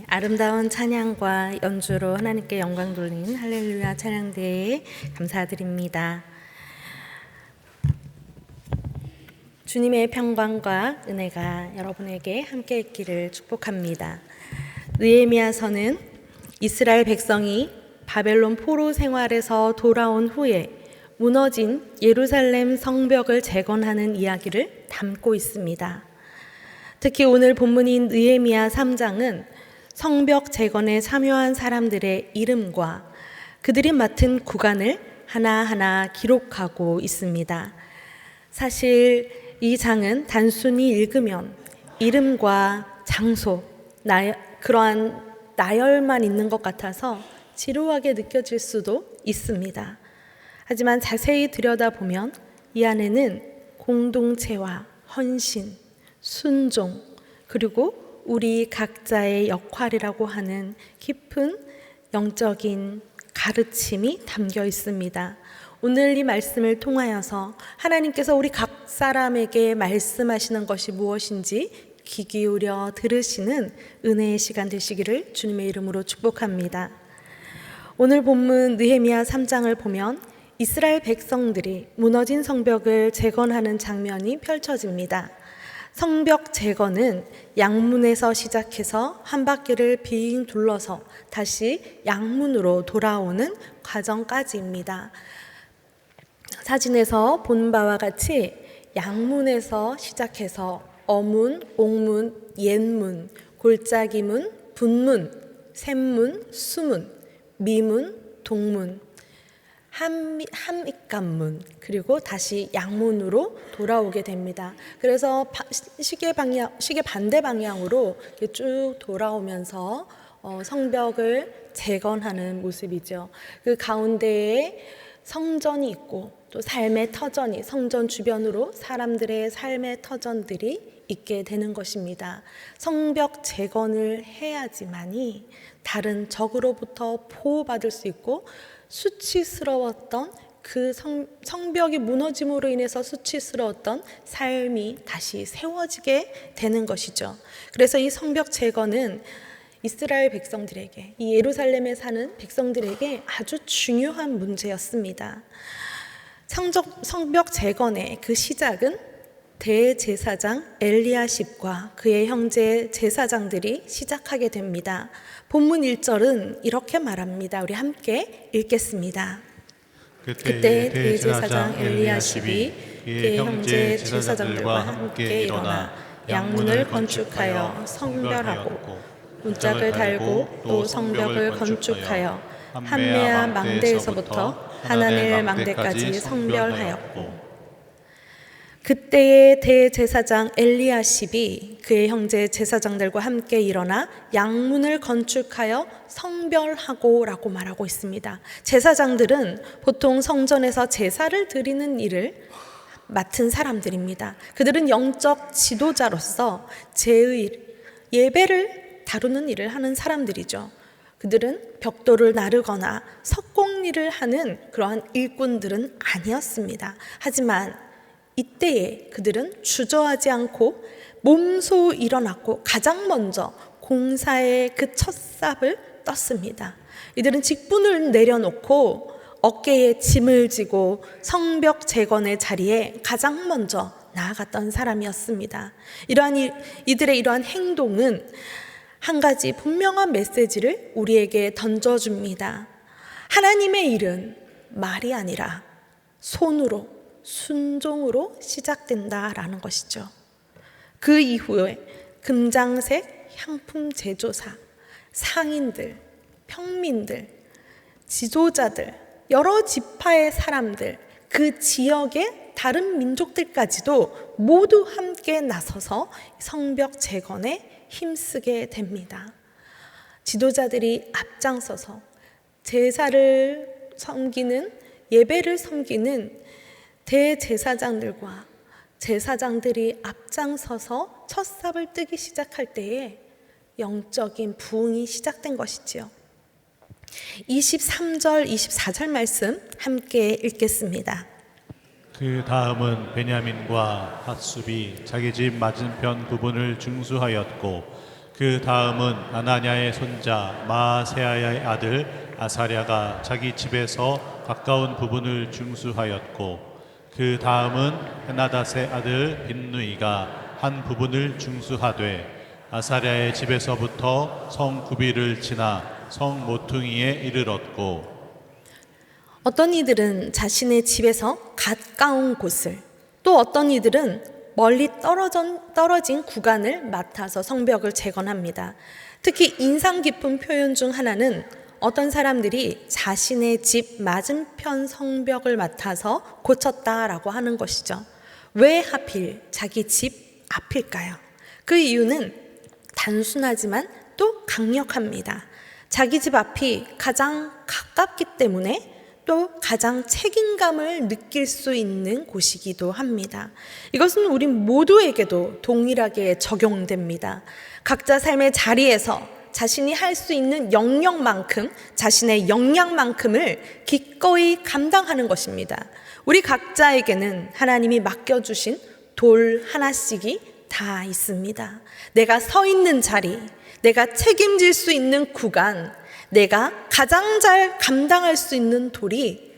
네, 아름다운 찬양과 연주로 하나님께 영광 돌린 할렐루야 찬양대에 감사드립니다. 주님의 평강과 은혜가 여러분에게 함께 있기를 축복합니다. 느헤미야서는 이스라엘 백성이 바벨론 포로 생활에서 돌아온 후에 무너진 예루살렘 성벽을 재건하는 이야기를 담고 있습니다. 특히 오늘 본문인 느헤미야 3장은 성벽 재건에 참여한 사람들의 이름과 그들이 맡은 구간을 하나하나 기록하고 있습니다. 사실 이 장은 단순히 읽으면 이름과 장소, 나, 그러한 나열만 있는 것 같아서 지루하게 느껴질 수도 있습니다. 하지만 자세히 들여다보면 이 안에는 공동체와 헌신, 순종, 그리고 우리 각자의 역할이라고 하는 깊은 영적인 가르침이 담겨 있습니다. 오늘 이 말씀을 통하여서 하나님께서 우리 각 사람에게 말씀하시는 것이 무엇인지 귀 기울여 들으시는 은혜의 시간 되시기를 주님의 이름으로 축복합니다. 오늘 본문 느헤미야 3장을 보면 이스라엘 백성들이 무너진 성벽을 재건하는 장면이 펼쳐집니다. 성벽 재건은 양문에서 시작해서 한 바퀴를 빙 둘러서 다시 양문으로 돌아오는 과정까지입니다. 사진에서 본 바와 같이 양문에서 시작해서 어문, 옥문, 옛문, 골짜기문, 분문, 샘문, 수문, 미문, 동문, 함, 함익관문 그리고 다시 양문으로 돌아오게 됩니다. 그래서 바, 시계 방향 시계 반대 방향으로 쭉 돌아오면서 어, 성벽을 재건하는 모습이죠. 그 가운데에 성전이 있고 또 삶의 터전이 성전 주변으로 사람들의 삶의 터전들이 있게 되는 것입니다. 성벽 재건을 해야지만이 다른 적으로부터 보호받을 수 있고 수치스러웠던 그 성, 성벽이 무너짐으로 인해서 수치스러웠던 삶이 다시 세워지게 되는 것이죠. 그래서 이 성벽 재건은 이스라엘 백성들에게, 이 예루살렘에 사는 백성들에게 아주 중요한 문제였습니다. 성적, 성벽 재건의 그 시작은 대제사장 엘리야십과 그의 형제 제사장들이 시작하게 됩니다. 본문 1절은 이렇게 말합니다. 우리 함께 읽겠습니다. 그때 대제사장 엘리야십이 그의 형제 제사장들과 함께 일어나 양문을 건축하여 성별하고 문짝을 달고 또 성벽을 건축하여 한메아 망대에서부터 하나넬 망대까지 성별하였고 그때의 대제사장 엘리야십이 그의 형제 제사장들과 함께 일어나 양문을 건축하여 성별하고라고 말하고 있습니다. 제사장들은 보통 성전에서 제사를 드리는 일을 맡은 사람들입니다. 그들은 영적 지도자로서 제의 예배를 다루는 일을 하는 사람들이죠. 그들은 벽돌을 나르거나 석공일을 하는 그러한 일꾼들은 아니었습니다. 하지만 이때에 그들은 주저하지 않고 몸소 일어났고 가장 먼저 공사의 그 첫 삽을 떴습니다. 이들은 직분을 내려놓고 어깨에 짐을 지고 성벽 재건의 자리에 가장 먼저 나아갔던 사람이었습니다. 이러한 이, 이들의 이러한 행동은 한 가지 분명한 메시지를 우리에게 던져줍니다. 하나님의 일은 말이 아니라 손으로, 순종으로 시작된다라는 것이죠. 그 이후에 금장색 향품 제조사, 상인들, 평민들, 지도자들, 여러 지파의 사람들, 그 지역의 다른 민족들까지도 모두 함께 나서서 성벽 재건에 힘쓰게 됩니다. 지도자들이 앞장서서 제사를 섬기는 예배를 섬기는 대제사장들과 제사장들이 앞장서서 첫 삽을 뜨기 시작할 때에 영적인 부흥이 시작된 것이지요. 23절, 24절 말씀 함께 읽겠습니다. 그 다음은 베냐민과 핫숲이 자기 집 맞은편 부분을 중수하였고 그 다음은 아나냐의 손자 마세아야의 아들 아사랴가 자기 집에서 가까운 부분을 중수하였고 그 다음은 헤나닷의 아들 빈누이가 한 부분을 중수하되 아사랴의 집에서부터 성 구비를 지나 성 모퉁이에 이르렀고 어떤 이들은 자신의 집에서 가까운 곳을 또 어떤 이들은 멀리 떨어진, 떨어진 구간을 맡아서 성벽을 재건합니다. 특히 인상 깊은 표현 중 하나는 어떤 사람들이 자신의 집 맞은편 성벽을 맡아서 고쳤다라고 하는 것이죠. 왜 하필 자기 집 앞일까요? 그 이유는 단순하지만 또 강력합니다. 자기 집 앞이 가장 가깝기 때문에 또 가장 책임감을 느낄 수 있는 곳이기도 합니다. 이것은 우리 모두에게도 동일하게 적용됩니다. 각자 삶의 자리에서 자신이 할 수 있는 영역만큼, 자신의 역량만큼을 기꺼이 감당하는 것입니다. 우리 각자에게는 하나님이 맡겨주신 돌 하나씩이 다 있습니다. 내가 서 있는 자리, 내가 책임질 수 있는 구간, 내가 가장 잘 감당할 수 있는 돌이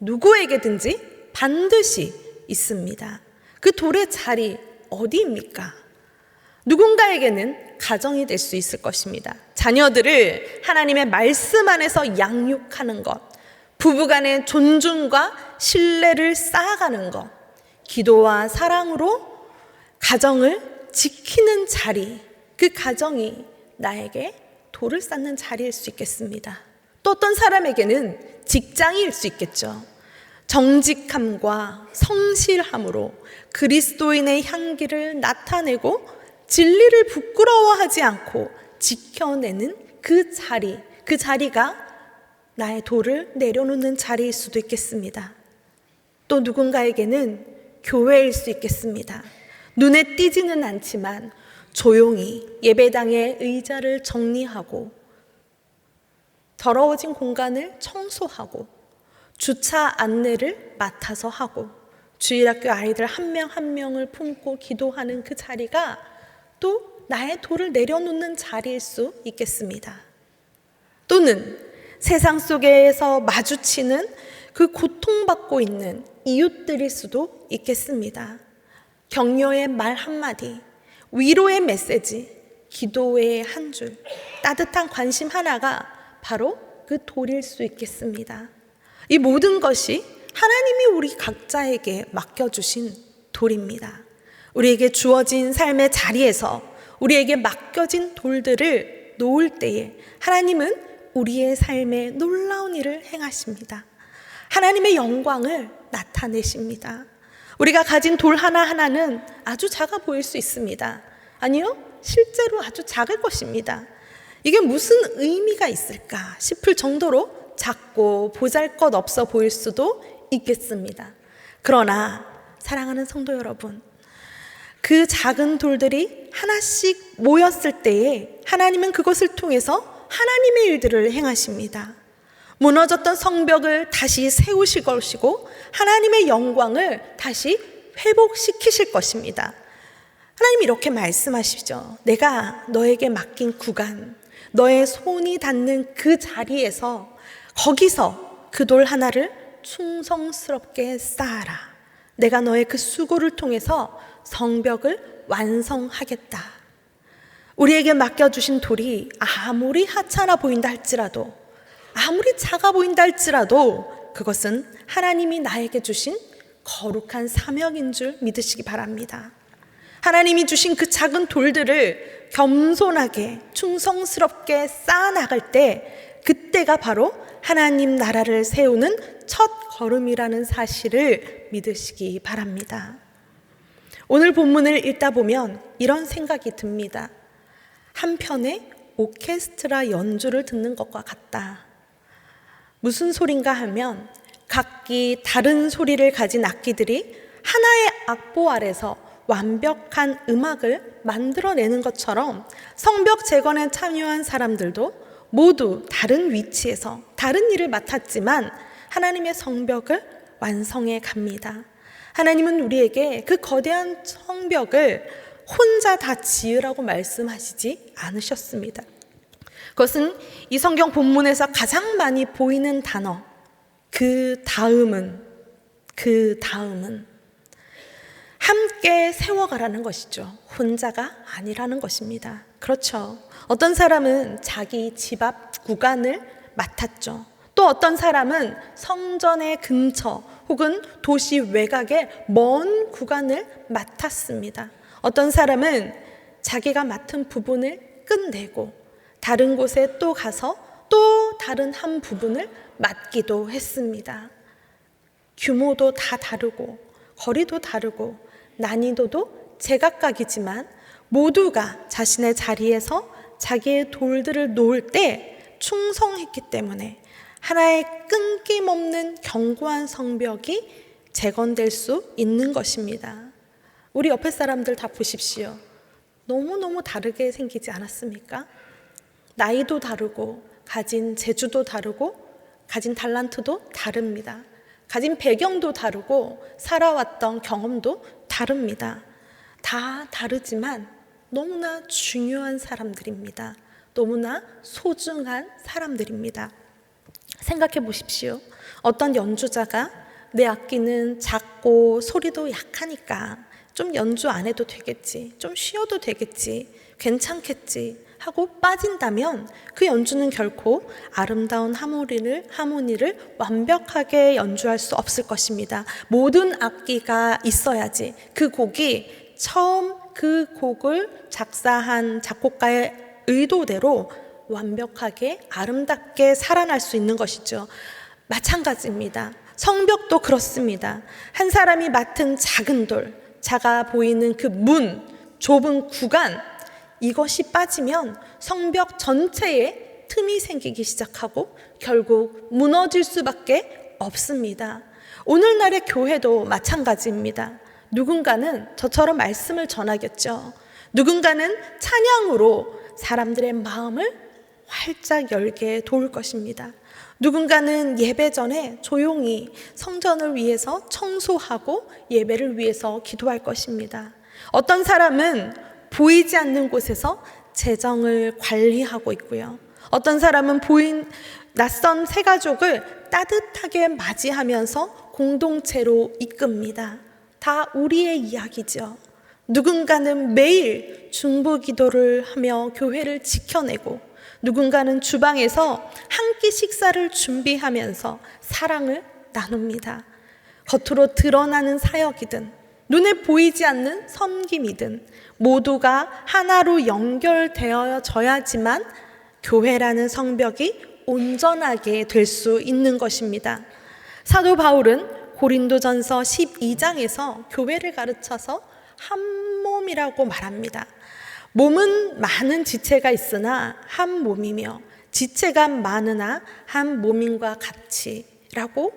누구에게든지 반드시 있습니다. 그 돌의 자리 어디입니까? 누군가에게는 가정이 될 수 있을 것입니다. 자녀들을 하나님의 말씀 안에서 양육하는 것, 부부 간의 존중과 신뢰를 쌓아가는 것, 기도와 사랑으로 가정을 지키는 자리, 그 가정이 나에게 돌을 쌓는 자리일 수 있겠습니다. 또 어떤 사람에게는 직장일 수 있겠죠. 정직함과 성실함으로 그리스도인의 향기를 나타내고 진리를 부끄러워하지 않고 지켜내는 그 자리, 그 자리가 나의 돌을 내려놓는 자리일 수도 있겠습니다. 또 누군가에게는 교회일 수 있겠습니다. 눈에 띄지는 않지만 조용히 예배당의 의자를 정리하고 더러워진 공간을 청소하고 주차 안내를 맡아서 하고 주일학교 아이들 한 명한 명을 품고 기도하는 그 자리가 또 나의 돌을 내려놓는 자리일 수 있겠습니다. 또는 세상 속에서 마주치는 그 고통받고 있는 이웃들일 수도 있겠습니다. 격려의 말 한마디, 위로의 메시지, 기도의 한 줄, 따뜻한 관심 하나가 바로 그 돌일 수 있겠습니다. 이 모든 것이 하나님이 우리 각자에게 맡겨주신 돌입니다. 우리에게 주어진 삶의 자리에서 우리에게 맡겨진 돌들을 놓을 때에 하나님은 우리의 삶에 놀라운 일을 행하십니다. 하나님의 영광을 나타내십니다. 우리가 가진 돌 하나하나는 아주 작아 보일 수 있습니다. 아니요, 실제로 아주 작을 것입니다. 이게 무슨 의미가 있을까 싶을 정도로 작고 보잘 것 없어 보일 수도 있겠습니다. 그러나, 사랑하는 성도 여러분, 그 작은 돌들이 하나씩 모였을 때에 하나님은 그것을 통해서 하나님의 일들을 행하십니다. 무너졌던 성벽을 다시 세우실 것이고 하나님의 영광을 다시 회복시키실 것입니다. 하나님 이렇게 말씀하시죠. 내가 너에게 맡긴 구간, 너의 손이 닿는 그 자리에서 거기서 그 돌 하나를 충성스럽게 쌓아라. 내가 너의 그 수고를 통해서 성벽을 완성하겠다. 우리에게 맡겨주신 돌이 아무리 하찮아 보인다 할지라도 아무리 작아 보인다 할지라도 그것은 하나님이 나에게 주신 거룩한 사명인 줄 믿으시기 바랍니다. 하나님이 주신 그 작은 돌들을 겸손하게 충성스럽게 쌓아나갈 때 그때가 바로 하나님 나라를 세우는 첫 걸음이라는 사실을 믿으시기 바랍니다. 오늘 본문을 읽다 보면 이런 생각이 듭니다. 한편의 오케스트라 연주를 듣는 것과 같다. 무슨 소린가 하면 각기 다른 소리를 가진 악기들이 하나의 악보 아래서 완벽한 음악을 만들어내는 것처럼 성벽 재건에 참여한 사람들도 모두 다른 위치에서 다른 일을 맡았지만 하나님의 성벽을 완성해 갑니다. 하나님은 우리에게 그 거대한 성벽을 혼자 다 지으라고 말씀하시지 않으셨습니다. 그것은 이 성경 본문에서 가장 많이 보이는 단어, 그 다음은, 그 다음은 함께 세워가라는 것이죠. 혼자가 아니라는 것입니다. 그렇죠. 어떤 사람은 자기 집 앞 구간을 맡았죠. 또 어떤 사람은 성전의 근처 혹은 도시 외곽의 먼 구간을 맡았습니다. 어떤 사람은 자기가 맡은 부분을 끝내고 다른 곳에 또 가서 또 다른 한 부분을 맡기도 했습니다. 규모도 다 다르고 거리도 다르고 난이도도 제각각이지만 모두가 자신의 자리에서 자기의 돌들을 놓을 때 충성했기 때문에 하나의 끊김없는 견고한 성벽이 재건될 수 있는 것입니다. 우리 옆에 사람들 다 보십시오. 너무너무 다르게 생기지 않았습니까? 나이도 다르고, 가진 재주도 다르고, 가진 달란트도 다릅니다. 가진 배경도 다르고, 살아왔던 경험도 다릅니다. 다 다르지만 너무나 중요한 사람들입니다. 너무나 소중한 사람들입니다. 생각해 보십시오. 어떤 연주자가 내 악기는 작고 소리도 약하니까 좀 연주 안 해도 되겠지. 좀 쉬어도 되겠지. 괜찮겠지. 하고 빠진다면 그 연주는 결코 아름다운 하모니를, 하모니를 완벽하게 연주할 수 없을 것입니다. 모든 악기가 있어야지 그 곡이 처음 그 곡을 작사한 작곡가의 의도대로 완벽하게 아름답게 살아날 수 있는 것이죠. 마찬가지입니다. 성벽도 그렇습니다. 한 사람이 맡은 작은 돌, 작아 보이는 그 문, 좁은 구간, 이것이 빠지면 성벽 전체에 틈이 생기기 시작하고 결국 무너질 수밖에 없습니다. 오늘날의 교회도 마찬가지입니다. 누군가는 저처럼 말씀을 전하겠죠. 누군가는 찬양으로 사람들의 마음을 활짝 열게 도울 것입니다. 누군가는 예배 전에 조용히 성전을 위해서 청소하고 예배를 위해서 기도할 것입니다. 어떤 사람은 보이지 않는 곳에서 재정을 관리하고 있고요. 어떤 사람은 보인 낯선 새 가족을 따뜻하게 맞이하면서 공동체로 이끕니다. 다 우리의 이야기죠. 누군가는 매일 중보 기도를 하며 교회를 지켜내고 누군가는 주방에서 한 끼 식사를 준비하면서 사랑을 나눕니다. 겉으로 드러나는 사역이든 눈에 보이지 않는 섬김이든 모두가 하나로 연결되어져야지만 교회라는 성벽이 온전하게 될 수 있는 것입니다. 사도 바울은 고린도전서 12장에서 교회를 가르쳐서 한 몸이라고 말합니다. 몸은 많은 지체가 있으나 한 몸이며 지체가 많으나 한 몸인과 같이라고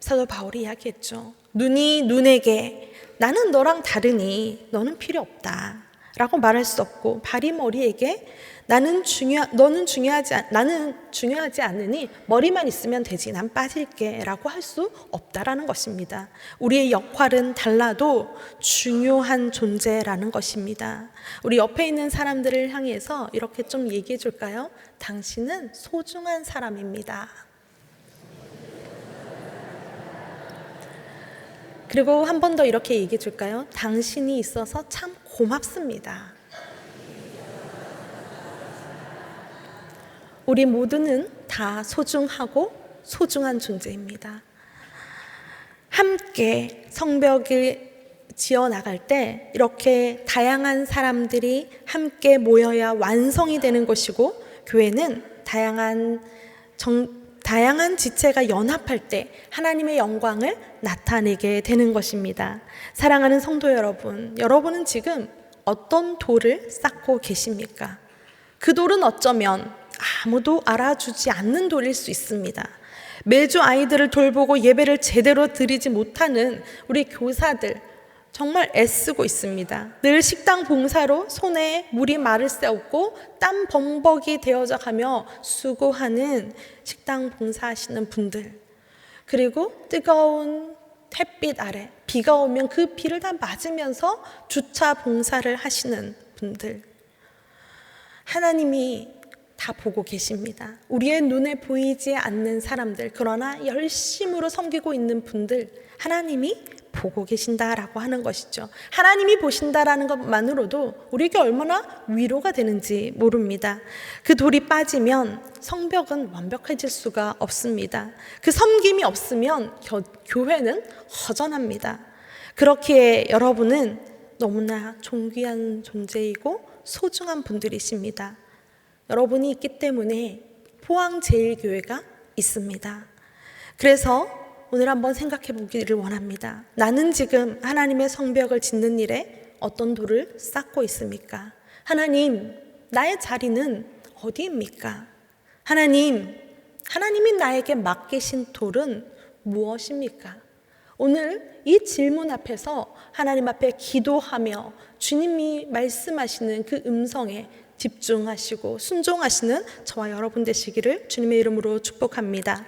사도 바울이 이야기했죠. 눈이 눈에게 나는 너랑 다르니 너는 필요 없다. 라고 말할 수 없고 발이 머리에게 나는 중요 너는 중요하지 않, 나는 중요하지 않으니 머리만 있으면 되지 난 빠질게라고 할 수 없다라는 것입니다. 우리의 역할은 달라도 중요한 존재라는 것입니다. 우리 옆에 있는 사람들을 향해서 이렇게 좀 얘기해 줄까요? 당신은 소중한 사람입니다. 그리고 한 번 더 이렇게 얘기해 줄까요? 당신이 있어서 참 고맙습니다. 우리 모두는 다 소중하고 소중한 존재입니다. 함께 성벽을 지어 나갈 때 이렇게 다양한 사람들이 함께 모여야 완성이 되는 것이고 교회는 다양한 정, 다양한 지체가 연합할 때 하나님의 영광을 나타내게 되는 것입니다. 사랑하는 성도 여러분, 여러분은 지금 어떤 돌을 쌓고 계십니까? 그 돌은 어쩌면 아무도 알아주지 않는 돌일 수 있습니다. 매주 아이들을 돌보고 예배를 제대로 드리지 못하는 우리 교사들 정말 애쓰고 있습니다. 늘 식당 봉사로 손에 물이 말을 세웠고 땀 범벅이 되어져 가며 수고하는 식당 봉사하시는 분들. 그리고 뜨거운 햇빛 아래 비가 오면 그 비를 다 맞으면서 주차 봉사를 하시는 분들. 하나님이 다 보고 계십니다. 우리의 눈에 보이지 않는 사람들, 그러나 열심으로 섬기고 있는 분들, 하나님이 보고 계신다라고 하는 것이죠. 하나님이 보신다라는 것만으로도 우리에게 얼마나 위로가 되는지 모릅니다. 그 돌이 빠지면 성벽은 완벽해질 수가 없습니다. 그 섬김이 없으면 겨- 교회는 허전합니다. 그렇기에 여러분은 너무나 존귀한 존재이고 소중한 분들이십니다. 여러분이 있기 때문에 포항제일교회가 있습니다. 그래서 오늘 한번 생각해 보기를 원합니다. 나는 지금 하나님의 성벽을 짓는 일에 어떤 돌을 쌓고 있습니까? 하나님, 나의 자리는 어디입니까? 하나님, 하나님이 나에게 맡기신 돌은 무엇입니까? 오늘 이 질문 앞에서 하나님 앞에 기도하며 주님이 말씀하시는 그 음성에 집중하시고 순종하시는 저와 여러분 되시기를 주님의 이름으로 축복합니다.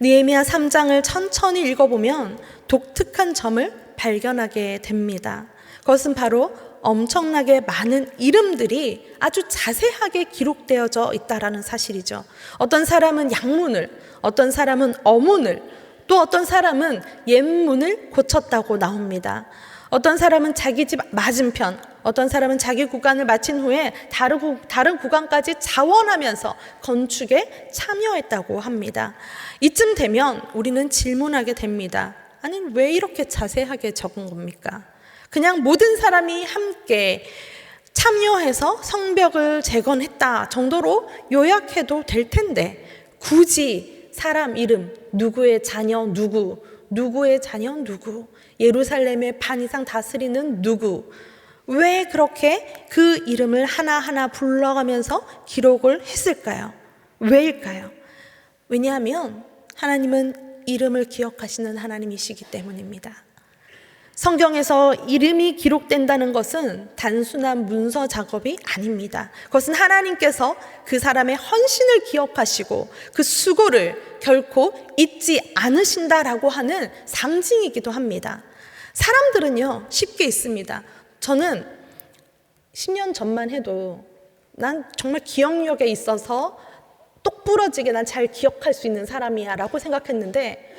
느헤미야 3장을 천천히 읽어보면 독특한 점을 발견하게 됩니다. 그것은 바로 엄청나게 많은 이름들이 아주 자세하게 기록되어져 있다라는 사실이죠. 어떤 사람은 양문을, 어떤 사람은 어문을, 또 어떤 사람은 옛문을 고쳤다고 나옵니다. 어떤 사람은 자기 집 맞은편, 어떤 사람은 자기 구간을 마친 후에 다른, 구, 다른 구간까지 자원하면서 건축에 참여했다고 합니다. 이쯤 되면 우리는 질문하게 됩니다. 아니, 왜 이렇게 자세하게 적은 겁니까? 그냥 모든 사람이 함께 참여해서 성벽을 재건했다 정도로 요약해도 될 텐데, 굳이 사람 이름, 누구의 자녀 누구, 누구의 자녀 누구, 예루살렘의 반 이상 다스리는 누구, 왜 그렇게 그 이름을 하나하나 불러가면서 기록을 했을까요? 왜일까요? 왜냐하면 하나님은 이름을 기억하시는 하나님이시기 때문입니다. 성경에서 이름이 기록된다는 것은 단순한 문서 작업이 아닙니다. 그것은 하나님께서 그 사람의 헌신을 기억하시고 그 수고를 결코 잊지 않으신다라고 하는 상징이기도 합니다. 사람들은요, 쉽게 있습니다. 저는 10년 전만 해도 난 정말 기억력에 있어서 똑부러지게 난 잘 기억할 수 있는 사람이야 라고 생각했는데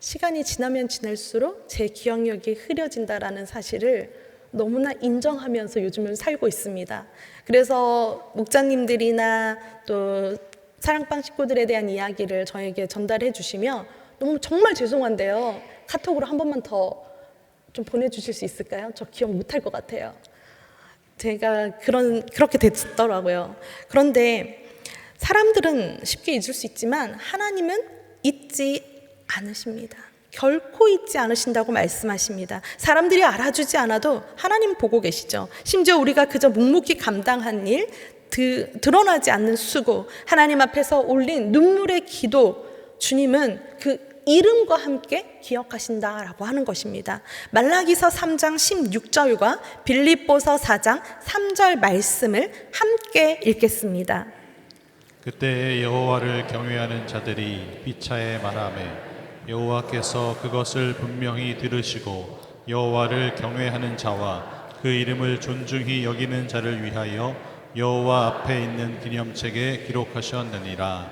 시간이 지나면 지날수록 제 기억력이 흐려진다라는 사실을 너무나 인정하면서 요즘을 살고 있습니다. 그래서 목자님들이나 또 사랑방 식구들에 대한 이야기를 저에게 전달해 주시면 너무 정말 죄송한데요. 카톡으로 한 번만 더 좀 보내주실 수 있을까요? 저 기억 못할 것 같아요. 제가 그런 그렇게 됐더라고요. 그런데 사람들은 쉽게 잊을 수 있지만 하나님은 잊지 않으십니다. 결코 잊지 않으신다고 말씀하십니다. 사람들이 알아주지 않아도 하나님 보고 계시죠. 심지어 우리가 그저 묵묵히 감당한 일, 드, 드러나지 않는 수고, 하나님 앞에서 올린 눈물의 기도, 주님은 그 이름과 함께 기억하신다라고 하는 것입니다. 말라기서 3장 16절과 빌립보서 4장 3절 말씀을 함께 읽겠습니다. 그때 여호와를 경외하는 자들이 비차에 말하매 여호와께서 그것을 분명히 들으시고 여호와를 경외하는 자와 그 이름을 존중히 여기는 자를 위하여 여호와 앞에 있는 기념책에 기록하셨느니라.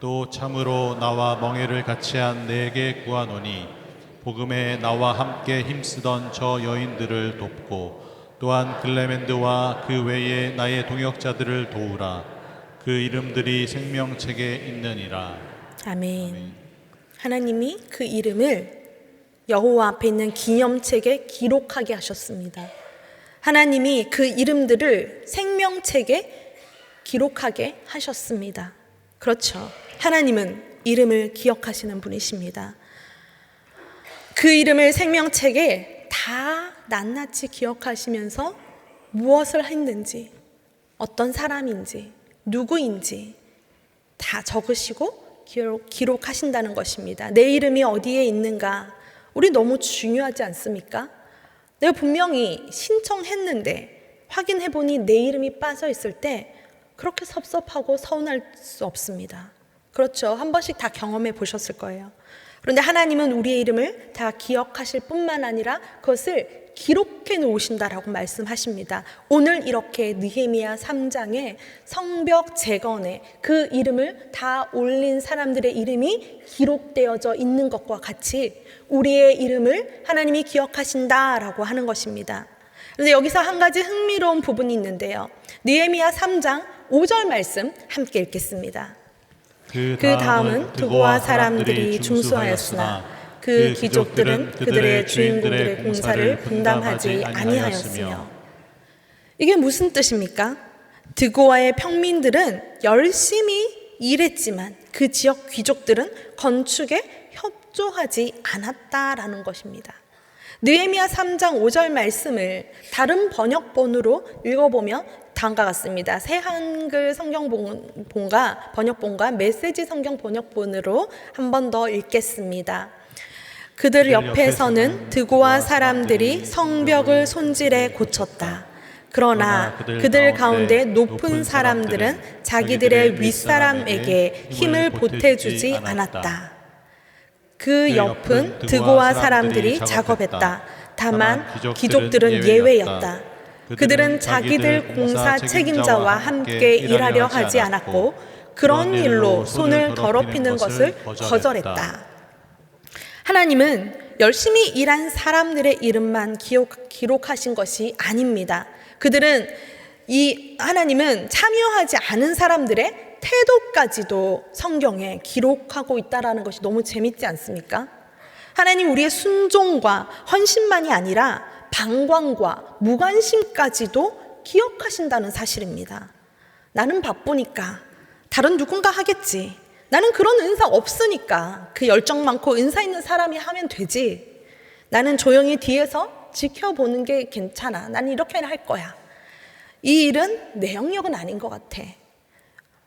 또 참으로 나와 멍에를 같이 한 내게 구하노니 복음에 나와 함께 힘쓰던 저 여인들을 돕고 또한 글레멘드와 그 외에 나의 동역자들을 도우라. 그 이름들이 생명책에 있느니라. 아멘. 하나님이 그 이름을 여호와 앞에 있는 기념책에 기록하게 하셨습니다. 하나님이 그 이름들을 생명책에 기록하게 하셨습니다. 그렇죠. 하나님은 이름을 기억하시는 분이십니다. 그 이름을 생명책에 다 낱낱이 기억하시면서 무엇을 했는지, 어떤 사람인지, 누구인지 다 적으시고 기록, 기록 하신다는 것입니다. 내 이름이 어디에 있는가? 우리 너무 중요하지 않습니까? 내가 분명히 신청했는데 확인해 보니 내 이름이 빠져 있을 때 그렇게 섭섭하고 서운할 수 없습니다. 그렇죠. 한 번씩 다 경험해 보셨을 거예요. 그런데 하나님은 우리의 이름을 다 기억하실 뿐만 아니라 그것을 기록해 놓으신다라고 말씀하십니다. 오늘 이렇게 느헤미야 3장에 성벽 재건에 그 이름을 다 올린 사람들의 이름이 기록되어져 있는 것과 같이 우리의 이름을 하나님이 기억하신다라고 하는 것입니다. 그런데 여기서 한 가지 흥미로운 부분이 있는데요. 느헤미야 3장 5절 말씀 함께 읽겠습니다. 그그 다음은 두고와 사람들이 중수하였으나 그 귀족들은 그들의 주인들의 공사를 분담하지 아니하였으며 이게 무슨 뜻입니까? 드고아의 평민들은 열심히 일했지만 그 지역 귀족들은 건축에 협조하지 않았다라는 것입니다. 느헤미야 3장 5절 말씀을 다른 번역본으로 읽어보면 다음과 같습니다. 새 한글 성경본과 번역본과 메시지 성경 번역본으로 한 번 더 읽겠습니다. 그들 옆에서는 드고와 사람들이 성벽을 손질해 고쳤다. 그러나 그들 가운데 높은 사람들은 자기들의 윗사람에게 힘을 보태주지 않았다. 그 옆은 드고와 사람들이 작업했다. 다만 귀족들은 예외였다. 그들은 자기들 공사 책임자와 함께 일하려 하지 않았고 그런 일로 손을 더럽히는 것을 거절했다. 하나님은 열심히 일한 사람들의 이름만 기록, 기록하신 것이 아닙니다. 그들은 이 하나님은 참여하지 않은 사람들의 태도까지도 성경에 기록하고 있다라는 것이 너무 재밌지 않습니까? 하나님 우리의 순종과 헌신만이 아니라 방광과 무관심까지도 기억하신다는 사실입니다. 나는 바쁘니까 다른 누군가 하겠지. 나는 그런 은사 없으니까 그 열정 많고 은사 있는 사람이 하면 되지. 나는 조용히 뒤에서 지켜보는 게 괜찮아. 나는 이렇게 할 거야. 이 일은 내 영역은 아닌 것 같아.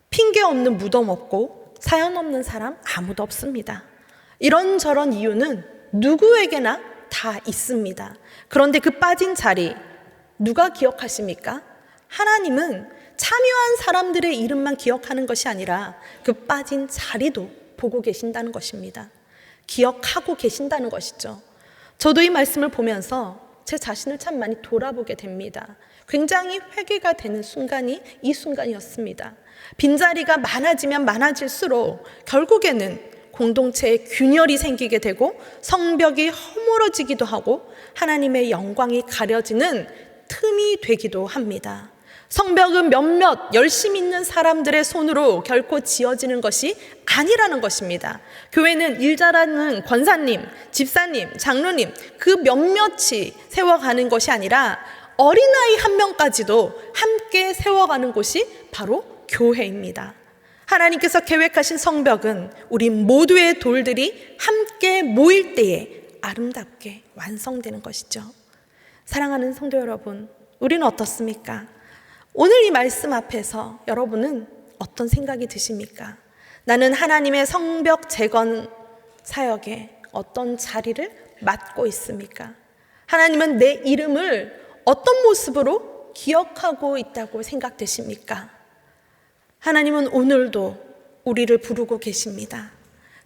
핑계 없는 무덤 없고 사연 없는 사람 아무도 없습니다. 이런저런 이유는 누구에게나 다 있습니다. 그런데 그 빠진 자리 누가 기억하십니까? 하나님은 참여한 사람들의 이름만 기억하는 것이 아니라 그 빠진 자리도 보고 계신다는 것입니다. 기억하고 계신다는 것이죠. 저도 이 말씀을 보면서 제 자신을 참 많이 돌아보게 됩니다. 굉장히 회개가 되는 순간이 이 순간이었습니다. 빈자리가 많아지면 많아질수록 결국에는 공동체에 균열이 생기게 되고 성벽이 허물어지기도 하고 하나님의 영광이 가려지는 틈이 되기도 합니다. 성벽은 몇몇 열심 있는 사람들의 손으로 결코 지어지는 것이 아니라는 것입니다. 교회는 일 잘하는 권사님, 집사님, 장로님 그 몇몇이 세워가는 것이 아니라 어린아이 한 명까지도 함께 세워가는 곳이 바로 교회입니다. 하나님께서 계획하신 성벽은 우리 모두의 돌들이 함께 모일 때에 아름답게 완성되는 것이죠. 사랑하는 성도 여러분, 우리는 어떻습니까? 오늘 이 말씀 앞에서 여러분은 어떤 생각이 드십니까? 나는 하나님의 성벽 재건 사역에 어떤 자리를 맡고 있습니까? 하나님은 내 이름을 어떤 모습으로 기억하고 있다고 생각되십니까? 하나님은 오늘도 우리를 부르고 계십니다.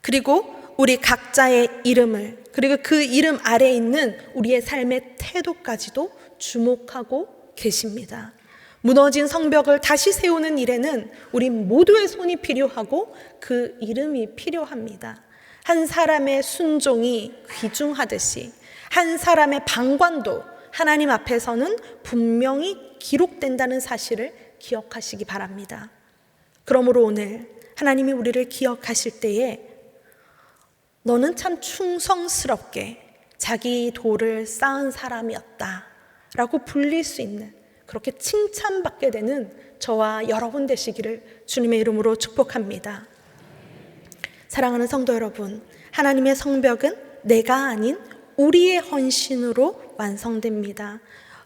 그리고 우리 각자의 이름을, 그리고 그 이름 아래 있는 우리의 삶의 태도까지도 주목하고 계십니다. 무너진 성벽을 다시 세우는 일에는 우리 모두의 손이 필요하고 그 이름이 필요합니다. 한 사람의 순종이 귀중하듯이 한 사람의 방관도 하나님 앞에서는 분명히 기록된다는 사실을 기억하시기 바랍니다. 그러므로 오늘 하나님이 우리를 기억하실 때에 너는 참 충성스럽게 자기 돌을 쌓은 사람이었다. 라고 불릴 수 있는 그렇게 칭찬받게 되는 저와 여러분 되시기를 주님의 이름으로 축복합니다. 사랑하는 성도 여러분, 하나님의 성벽은 내가 아닌 우리의 헌신으로 완성됩니다.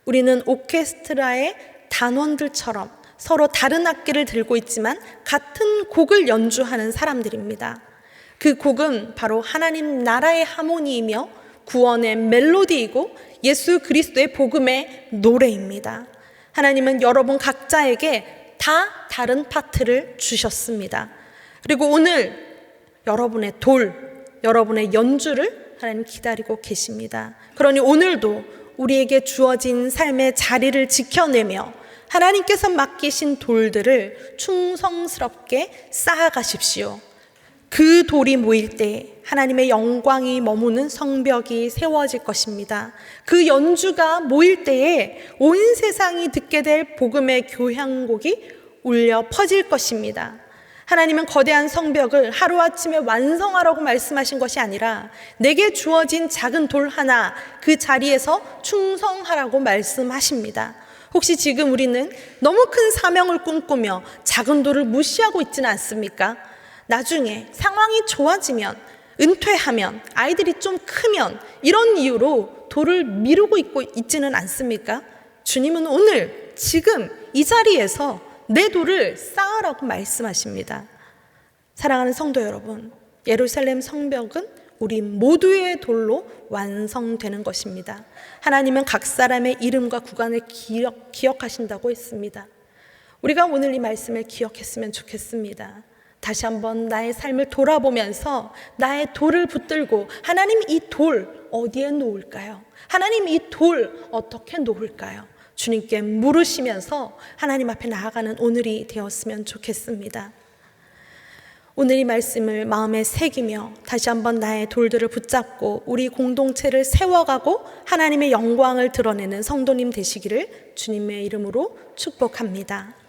우리는 오케스트라의 단원들처럼 서로 다른 악기를 들고 있지만 같은 곡을 연주하는 사람들입니다. 그 곡은 바로 하나님 나라의 하모니이며 구원의 멜로디이고 예수 그리스도의 복음의 노래입니다. 하나님은 여러분 각자에게 다 다른 파트를 주셨습니다. 그리고 오늘 여러분의 돌, 여러분의 연주를 하나님 기다리고 계십니다. 그러니 오늘도 우리에게 주어진 삶의 자리를 지켜내며 하나님께서 맡기신 돌들을 충성스럽게 쌓아가십시오. 그 돌이 모일 때 하나님의 영광이 머무는 성벽이 세워질 것입니다. 그 연주가 모일 때에 온 세상이 듣게 될 복음의 교향곡이 울려 퍼질 것입니다. 하나님은 거대한 성벽을 하루아침에 완성하라고 말씀하신 것이 아니라 내게 주어진 작은 돌 하나 그 자리에서 충성하라고 말씀하십니다. 혹시 지금 우리는 너무 큰 사명을 꿈꾸며 작은 돌을 무시하고 있지는 않습니까? 나중에 상황이 좋아지면 은퇴하면 아이들이 좀 크면 이런 이유로 돌을 미루고 있고 있지는 않습니까? 주님은 오늘 지금 이 자리에서 내 돌을 쌓으라고 말씀하십니다. 사랑하는 성도 여러분, 예루살렘 성벽은 우리 모두의 돌로 완성되는 것입니다. 하나님은 각 사람의 이름과 구간을 기억, 기억하신다고 했습니다. 우리가 오늘 이 말씀을 기억했으면 좋겠습니다. 다시 한번 나의 삶을 돌아보면서 나의 돌을 붙들고 하나님 이 돌 어디에 놓을까요? 하나님 이 돌 어떻게 놓을까요? 주님께 물으시면서 하나님 앞에 나아가는 오늘이 되었으면 좋겠습니다. 오늘 이 말씀을 마음에 새기며 다시 한번 나의 돌들을 붙잡고 우리 공동체를 세워가고 하나님의 영광을 드러내는 성도님 되시기를 주님의 이름으로 축복합니다.